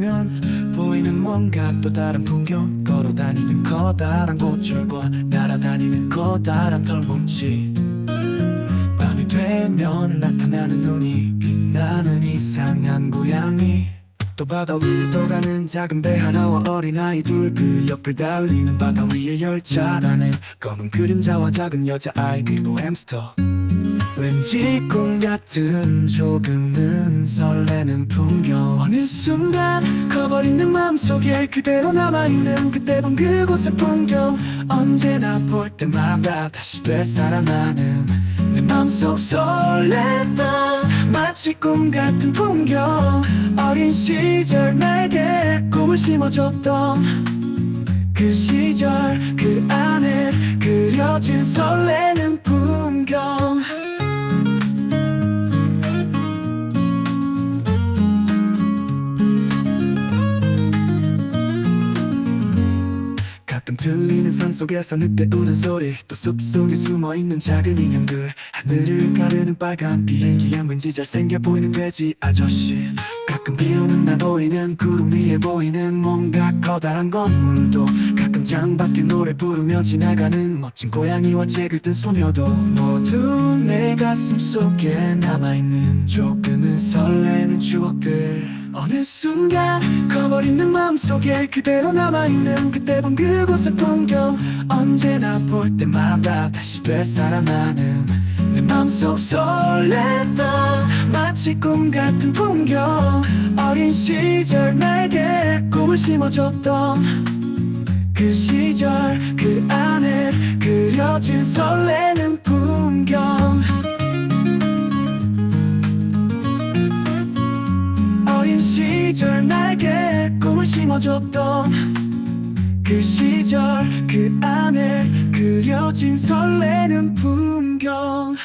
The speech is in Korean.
지나면 보이는 뭔가 또 다른 풍경 걸어다니는 커다란 고출과 날아다니는 커다란 털뭉치. 밤이 되면 나타나는 눈이 빛나는 이상한 고양이. 또 바다 위를 떠가는 작은 배 하나와 어린아이 둘 그 옆을 달리는 바다 위의 열차라는 검은 그림자와 작은 여자아이 그리고 햄스터 왠지 꿈 같은 조금은 설레는 풍경. 어느 순간 커버린 내 맘속에 그대로 남아있는 그때 본 그곳의 풍경. 언제나 볼 때마다 다시 되살아나는 내 맘속 설렜던 마치 꿈 같은 풍경. 어린 시절 나에게 꿈을 심어줬던 그 시절 그 안에 그려진 설레는 풍경 가끔 들리는 산속에서 늑대 우는 소리 또 숲속에 숨어있는 작은 인형들. 하늘을 가르는 빨간 비행기야 왠지 잘생겨 보이는 돼지 아저씨. 가끔 비오는 날 보이는 구름 위에 보이는 뭔가 커다란 건물도. 가끔 창밖에 노래 부르며 지나가는 멋진 고양이와 책을 든 소녀도. 모두 내 가슴 속에 남아있는 조금은 설레는 추억들. 어느 순간 커버린 내 맘속에 그대로 남아있는 그때 본 그곳의 풍경 언제나 볼 때마다 다시 되살아나는 내 맘속 설렜던 마치 꿈 같은 풍경 어린 시절 나에게 꿈을 심어줬던 그 시절 그 안에 그려진 설레는 풍경. 어린 시절 나에게 심어줬던 그 시절 그 안에 그려진 설레는 풍경